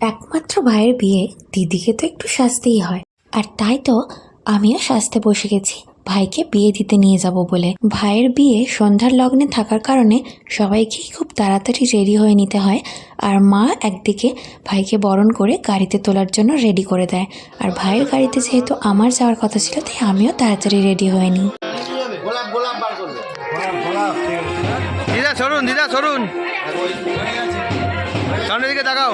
একমাত্র ভাইয়ের বিয়ে দিদিকে তো একটু সাজতেই হয়। আর তাই তো আমিও সাজতে বসে গেছি। ভাইকে বিয়ে দিতে নিয়ে যাব বলে। ভাইয়ের বিয়ে সন্ধ্যার লগ্নে থাকার কারণে সবাইকেই খুব তাড়াতাড়ি রেডি হয়ে নিতে হয়। আর মা একদিকে ভাইকে বরণ করে গাড়িতে তোলার জন্য রেডি করে দেয়। আর ভাইয়ের গাড়িতে যেহেতু আমার যাওয়ার কথা ছিল, তাই আমিও তাড়াতাড়ি রেডি হয়ে নিই। দিদা দিদা সামনের দিকে তাকাও।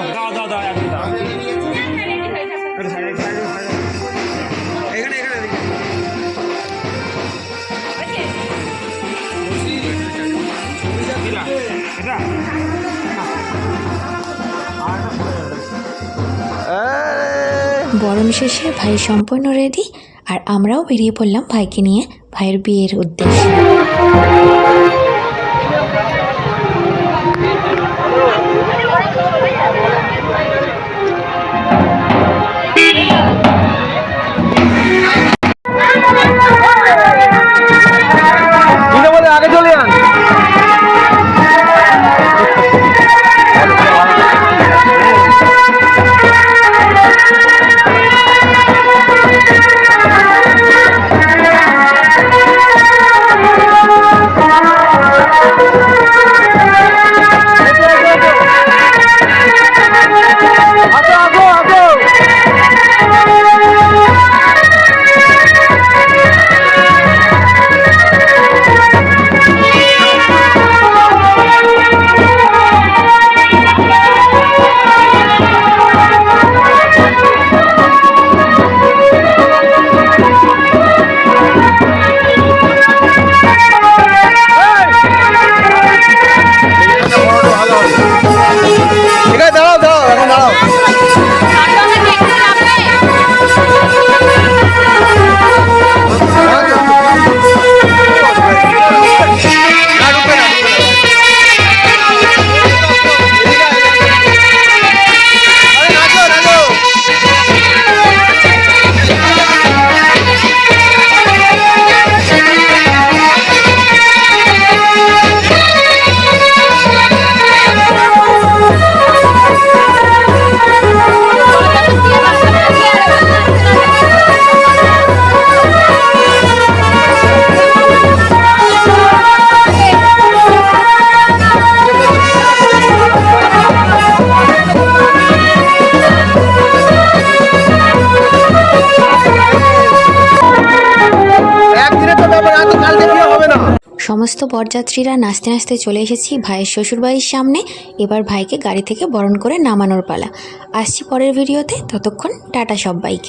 এখানে এখানে। বরণ শেষে ভাই সম্পূর্ণ রেডি আর আমরাও বেরিয়ে পড়লাম ভাইকে নিয়ে ভাইয়ের বিয়ের উদ্দেশ্যে। সমস্ত বরযাত্রীরা নাচতে নাচতে চলে এসেছি ভাইয়ের শ্বশুরবাড়ির সামনে। এবার ভাইকে গাড়ি থেকে বরণ করে নামানোর পালা। আসছি পরের ভিডিওতে। ততক্ষণ টাটা সব সব্বাইকে